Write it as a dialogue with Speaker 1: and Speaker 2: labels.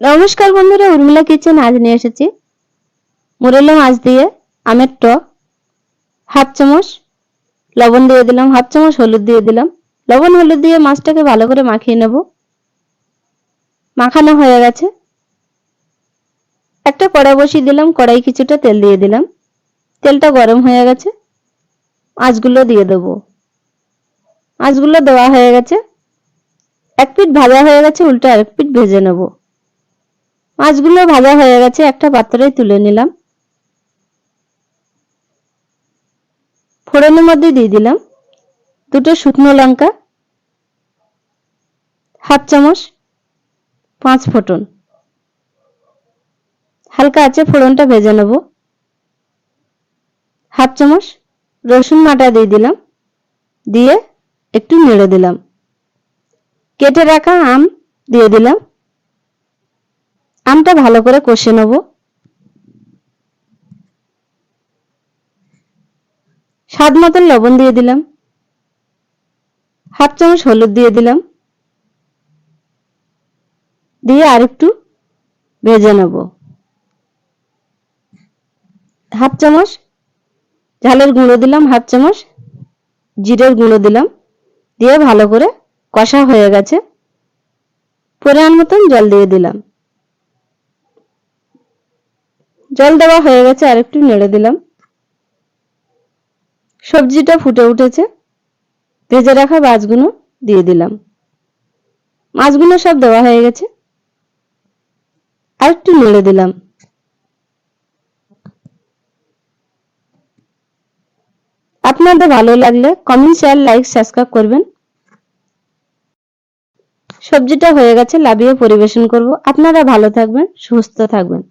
Speaker 1: নমস্কার বন্ধুরা, উর্মিলা কিচেন আজ নিয়ে এসেছি। মুরেলা মাছ দিয়ে আমের টক, হাফ চামচ লবণ দিয়ে দিলাম, হাফ চামচ হলুদ দিয়ে দিলাম। লবণ হলুদ দিয়ে মাছটাকে ভালো করে মাখিয়ে নেব। মাখানো হয়ে গেছে। একটা কড়াই বসিয়ে দিলাম, কড়াই কিছুটা তেল দিয়ে দিলাম। তেলটা গরম হয়ে গেছে। মাছগুলো দিয়ে দেবো। মাছগুলো দেওয়া হয়ে গেছে। এক পিঠ ভাজা হয়ে গেছে, উল্টো আরেক পিঠ ভেজে নেব। মাছগুলো ভাজা হয়ে গেছে, একটা পাত্রে তুলে নিলাম। ফোড়নের মধ্যে দিয়ে দিলাম দুটো শুকনো লঙ্কা, হাফ চামচ পাঁচ ফোটন হালকা আছে ফোড়নটা ভেজে নেব। হাফ চামচ রসুন মাটা দিয়ে দিলাম, দিয়ে একটু নেড়ে দিলাম। কেটে রাখা আম দিয়ে দিলাম। আমটা ভালো করে কষে নেব। স্বাদ মতন লবণ দিয়ে দিলাম। হাফ চামচ হলুদ দিয়ে দিলাম। দিয়ে আরেকটু ভেজে নেব। হাফ চামচ ঝালের গুঁড়ো দিলাম, হাফ চামচ জিরের গুঁড়ো দিলাম। দিয়ে ভালো করে কষা হয়ে গেছে। পরিমাণ মতন জল দিয়ে দিলাম। জল দেওয়া হয়ে গেছে আর একটু নেড়ে দিলাম। সবজিটা ফুটে উঠেছে। ভেজে রাখা মাছগুলো দিয়ে দিলাম। মাছগুলো সব দেওয়া হয়ে গেছে। আর একটু নেড়ে দিলাম। আপনাদের ভালো লাগলে কমেন্ট শেয়ার লাইক সাবস্ক্রাইব করবেন। সবজিটা হয়ে গেছে, লাভিয়ে পরিবেশন করব। আপনারা ভালো থাকবেন, সুস্থ থাকবেন।